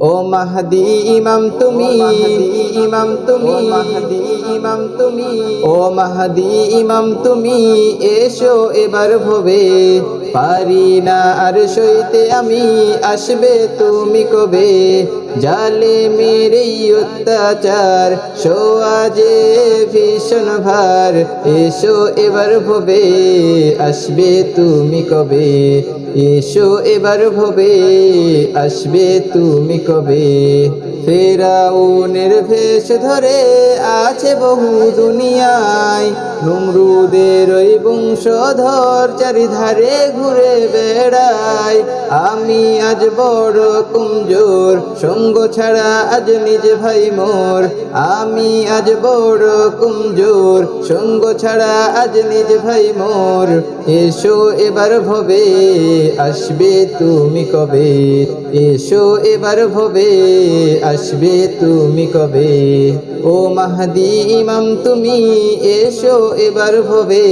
ও মাহদি ইমাম তুমি। ইমাম তুমি মাহদি ইমাম তুমি। ও মাহদি ইমাম তুমি এসো এবার ভবে। পারি না আর সইতে আমি আসবে তুমি কবে? জালে মেরে অত্যাচার সোয়াজে ভীষণ ভার এসো এবার ভবে। আসবে তুমি কবে? এসো এবার ভবে আসবে তুমি কবে? ফেরাউনের ভেষ ধরে আছে বহু দুনিয়ায়। নমরুদের ওই বংশধর চারিধারে ঘুরে বেড়ায়। আমি আজ বড় কমজোর, সঙ্গ ছাড়া আজ নিজ ভাই মোর। আমি আজ বড় কমজোর, সঙ্গ ছাড়া আজ নিজ ভাই মোর। এসো এবার ভবে, আসবে তুমি কবে? এসো এবার ভবে, আসবে তুমি কবে? ও মাহদি ইমাম, তুমি এসো এবার ভবে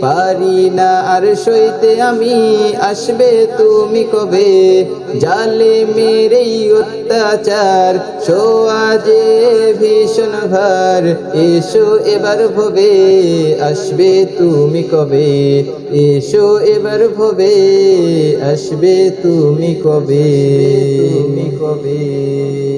পারি না আর সইতে আমি, আসবে তুমি কবে? জালে মেরে অত্যাচার সোয়াজে ভীষণ ভার। এসো এবার ভবে, আসবে তুমি কবে? এসো এবার ভবে, আসবে তুমি কবে? তুমি কবে?